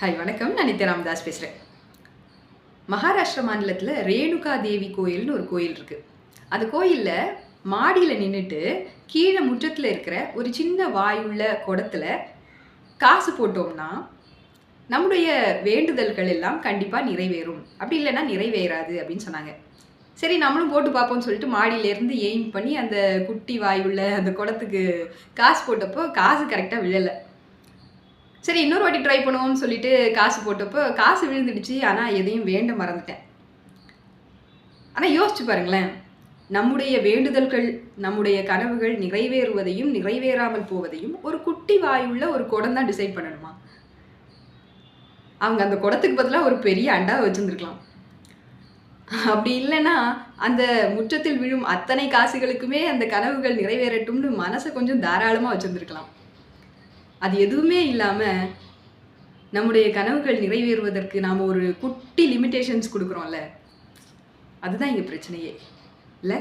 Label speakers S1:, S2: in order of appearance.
S1: Hi வணக்கம். நான் நித்யா ராமதாஸ் பேசுகிறேன் மகாராஷ்டிரா மாநிலத்தில் ரேணுகா தேவி கோயில்னு ஒரு கோயில் இருக்குது அந்த கோயிலில் மாடியில் நின்றுட்டு கீழே முற்றத்தில் இருக்கிற ஒரு சின்ன வாயுள்ள குடத்தில் காசு போட்டோம்னா நம்முடைய வேண்டுதல்கள் எல்லாம் கண்டிப்பாக நிறைவேறும். அப்படி இல்லைன்னா நிறைவேறாது அப்படின்னு சொன்னாங்க. சரி நம்மளும் போட்டு பார்ப்போம்னு சொல்லிட்டு மாடியிலேருந்து எய்ம் பண்ணி அந்த குட்டி வாயுள்ள அந்த குடத்துக்கு காசு போட்டப்போ காசு கரெக்டாக விழலை. சரி இன்னொரு வாட்டி ட்ரை பண்ணுவோம்னு சொல்லிட்டு காசு போட்டப்போ காசு விழுந்துடுச்சு. ஆனால் எதையும் வேண்ட மறந்துட்டேன். ஆனால் யோசிச்சு பாருங்களேன். நம்முடைய வேண்டுதல்கள் நம்முடைய கனவுகள் நிறைவேறுவதையும் நிறைவேறாமல் போவதையும் ஒரு குட்டி வாயுள்ள ஒரு குடம் தான் டிசைட் பண்ணணுமா? அவங்க அந்த குடத்துக்கு பதிலாக ஒரு பெரிய அண்டா வச்சுருந்துருக்கலாம். அப்படி இல்லைன்னா அந்த முற்றத்தில் விழும் அத்தனை காசுகளுக்குமே அந்த கனவுகள் நிறைவேறட்டும்னு மனசை கொஞ்சம் தாராளமாக வச்சுருந்துருக்கலாம். அது எதுவுமே இல்லாமல் நம்முடைய கனவுகள் நிறைவேறுவதற்கு நாம் ஒரு குட்டி லிமிட்டேஷன்ஸ் கொடுக்குறோம்ல? அதுதான் இங்கே பிரச்சனையே. இல்லை?